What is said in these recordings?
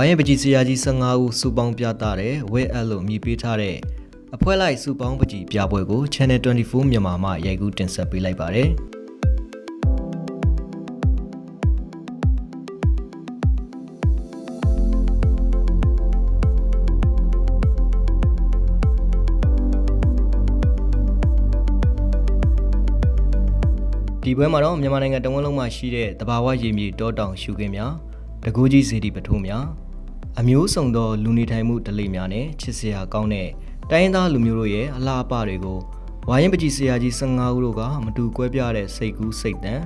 ဝိုင်းရင်ပကြီးဆရာကြီး15ဦးစုပေါင်းပြသတဲ့ဝဲအပ်လို့မြည်ပေးထားတဲ့အဖွဲ့လိုက်စုပေါင်းပကြီးပြပွဲကို Channel 24မြန်မာမှရိုက်ကူးတင်ဆက်ပေးလိုက်ပါတယ်။ဒီပွဲမှာတော့မြန်မာနိုင်ငံတဝန်းလုံးမှာရှိတဲ့တဘာဝရေမြေတောတောင်ရှုခင်းများတကူးကြီးစေတီပထိုးများ အမျိုးစုံသောလူနေထိုင်မှုဓလေ့များနဲ့ချစ်စရာကောင်းတဲ့တိုင်းရင်းသားလူမျိုးတို့ရဲ့အလားအပတွေကိုဝိုင်းရင်ပကြီးဆရာကြီး15ဦးတို့ကမတူကွဲပြားတဲ့စိတ်ကူးစိတ်တန်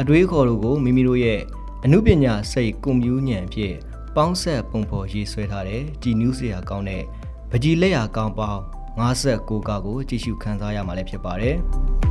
အတွေးခေါ်တို့ကိုမိမိတို့ရဲ့အမှုပညာစိတ်ကွန်မြူးညံအဖြစ်ပေါင်းဆက်ပုံဖော်ရေးဆွဲထားတဲ့ကြည်နူးစရာကောင်းတဲ့ပကြီးလက်ရာကောင်းပေါင်း59ကကိုကြည့်ရှုခန်းစားရမှာလည်းဖြစ်ပါတယ်။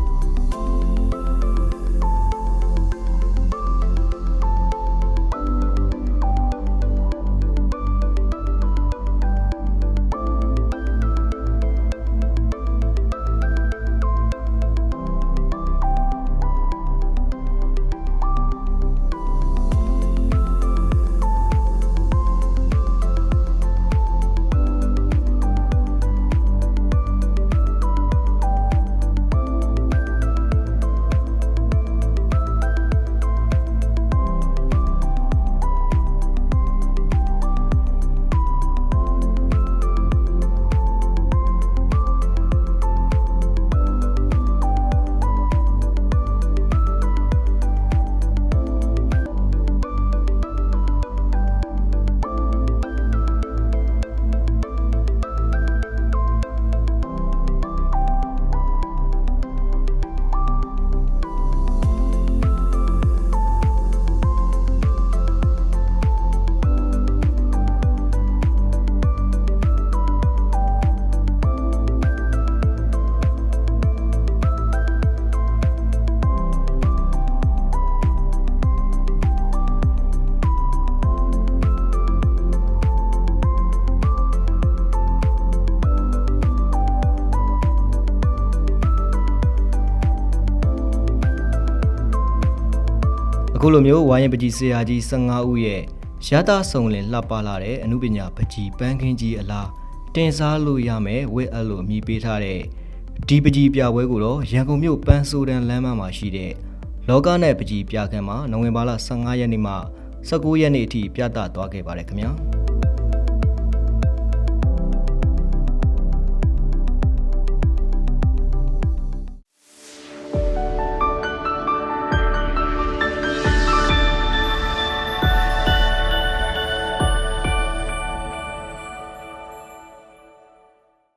အခုလိုမျိုးဝိုင်းရင်ပကြီးဆရာကြီး15ဦးရဲ့ရတာဆုံလင်လှပလာတဲ့အမှုပညာပကြီးပန်းခင်းကြီးအလားတင်စားလို့ရမယ်ဝဲအပ်လို့အမိပေးထားတဲ့ဒီပကြီးပြပွဲကိုတော့ရန်ကုန်မြို့ပန်းဆိုးတန်းလမ်းမမှာရှိတဲ့လောကနဲ့ပကြီးပြခန်းမှာနိုဝင်ဘာလ15ရက်နေ့မှ19ရက်နေ့အထိပြသသွားခဲ့ပါတယ်ခင်ဗျာ။